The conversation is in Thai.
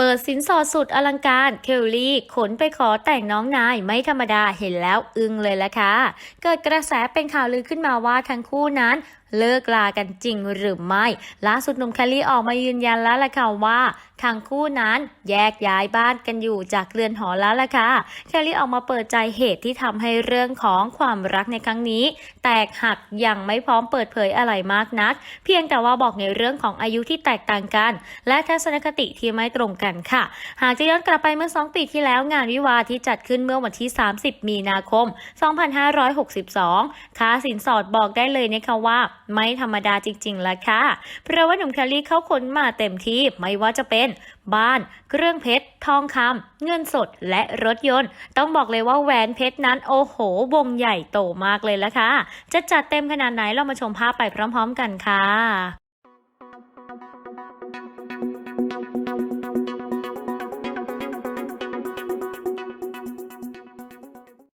เปิดสินสอดสุดอลังการ เคลลี่ขนไปขอแต่งน้องนายไม่ธรรมดาเห็นแล้วอึ้งเลยละค่ะ เกิดกระแสเป็นข่าวลือขึ้นมาว่าทั้งคู่นั้นเลิกลากันจริงหรือไม่ ล่าสุดหนุ่มเคลลี่ออกมายืนยันแล้วล่ะค่ะว่า ทั้งคู่นั้นแยกย้ายบ้านกันอยู่จากเรือนหอแล้วล่ะค่ะเคลลี่ออกมาเปิดใจเหตุที่ทำให้เรื่องของความรักในครั้งนี้ แตกหักยังไม่พร้อมเปิดเผยอะไรมากนัก เพียงแต่ว่าบอกในเรื่องของอายุที่แตกต่างกัน และทัศนคติที่ไม่ตรงกันค่ะ หากจะย้อนกลับไปเมื่อ 2 ปีที่แล้วงานวิวาที่จัดขึ้นเมื่อวันที่ 30 มีนาคม 2562 ค่าสินสอดบอกได้เลยนะคะว่า ไม่ธรรมดาจริงๆล่ะค่ะเพราะว่าหนุ่มแคลรี่เขาขนมาเต็มที่ไม่ว่าจะเป็นน บ้าน เครื่องเพชร ทองคำเงินสดและรถยนต์ ต้องบอกเลยว่าแหวนเพชรนั้นโอ้โห วงใหญ่โตมากเลยละค่ะ จะจัดเต็มขนาดไหนเรามาชมภาพไปพร้อม ๆ กันค่ะ